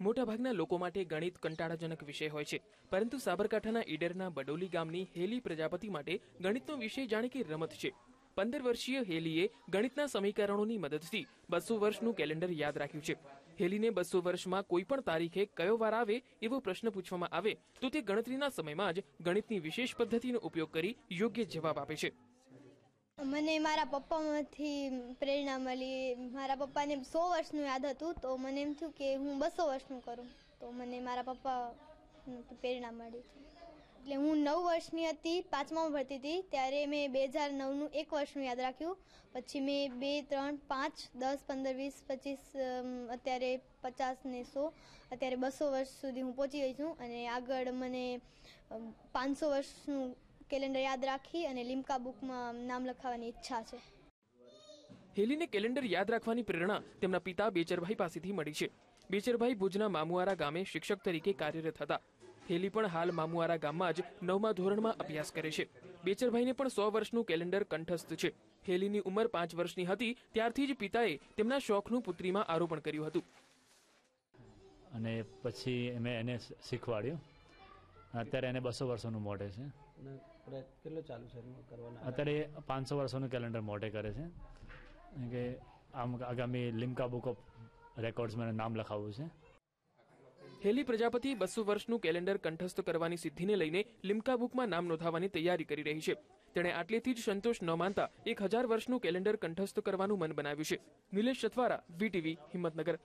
મોટાભાગના લોકો માટે ગણિત કંટાળાજનક વિષય હોય છે. પરંતુ સાબરકાંઠાના ઈડરના બડોલી ગામની હેલી પ્રજાપતિ માટે ગણિતનો વિષય જાણે કે રમત છે. પંદર વર્ષીય હેલીએ ગણિતના સમીકરણોની મદદથી બસો વર્ષનું કેલેન્ડર યાદ રાખ્યું છે. હેલીને બસો વર્ષમાં કોઈ પણ તારીખે કયો વાર આવે એવો પ્રશ્ન પૂછવામાં આવે તો તે ગણતરીના સમયમાં જ ગણિતની વિશેષ પદ્ધતિનો ઉપયોગ કરી યોગ્ય જવાબ આપે છે. મને મારા પપ્પામાંથી પ્રેરણા મળી. મારા પપ્પાને સો વર્ષનું યાદ હતું, તો મને એમ થયું કે હું બસો વર્ષનું કરું. તો મને મારા પપ્પા પ્રેરણા મળી. એટલે હું નવ વર્ષની હતી પાંચમામાં ભરતી હતી. ત્યારે મેં બે હજાર નવનું એક વર્ષનું યાદ રાખ્યું. પછી મેં બે, ત્રણ, પાંચ, દસ, પંદર, વીસ, પચીસ અત્યારે પચાસ ને સો, અત્યારે બસો વર્ષ સુધી હું પહોંચી ગઈ છું. અને આગળ મને પાંચસો વર્ષનું કેલેન્ડર યાદ રાખી અને લિમ્કા બુકમાં નામ લખાવવાની ઈચ્છા છે. હેલીને કેલેન્ડર યાદ રાખવાની પ્રેરણા તેમના પિતા બેચરભાઈ પાસેથી મળી છે. બેચરભાઈ ભુજના મામુઆરા ગામે શિક્ષક તરીકે કાર્યરત હતા. હેલી પણ હાલ મામુઆરા ગામમાં જ નવમા ધોરણમાં અભ્યાસ કરે છે. બેચરભાઈને પણ સો વર્ષનું કેલેન્ડર કંઠસ્થ છે. હેલીની ઉંમર પાંચ વર્ષની હતી ત્યારથી જ પિતાએ તેમના શોખનું પુત્રીમાં આરોપણ કર્યું હતું. અને પછી મેં એને શીખવાડ્યું. અત્યારે એને બસો વર્ષોનું મોઢે છે. કેટલો ચાલુ છે અત્યારે પાંચસો વર્ષોનું કેલેન્ડર મોઢે કરે છે. કે આમ આગામી લિમ્કા બુક ઓફ રેકોર્ડ્સમાં નામ લખાવવું છે. હેલી પ્રજાપતિ બસો વર્ષનું કેલેન્ડર કંઠસ્થ કરવાની સિદ્ધિને લઈને લિમ્કા બુકમાં નામ નોંધાવવાની તૈયારી કરી રહી છે. તેણે આટલેથી જ સંતોષ ન માનતા એક હજાર વર્ષનું કેલેન્ડર કંઠસ્થ કરવાનું મન બનાવ્યું છે. નિલેશ સથવારા વીટીવી હિંમતનગર.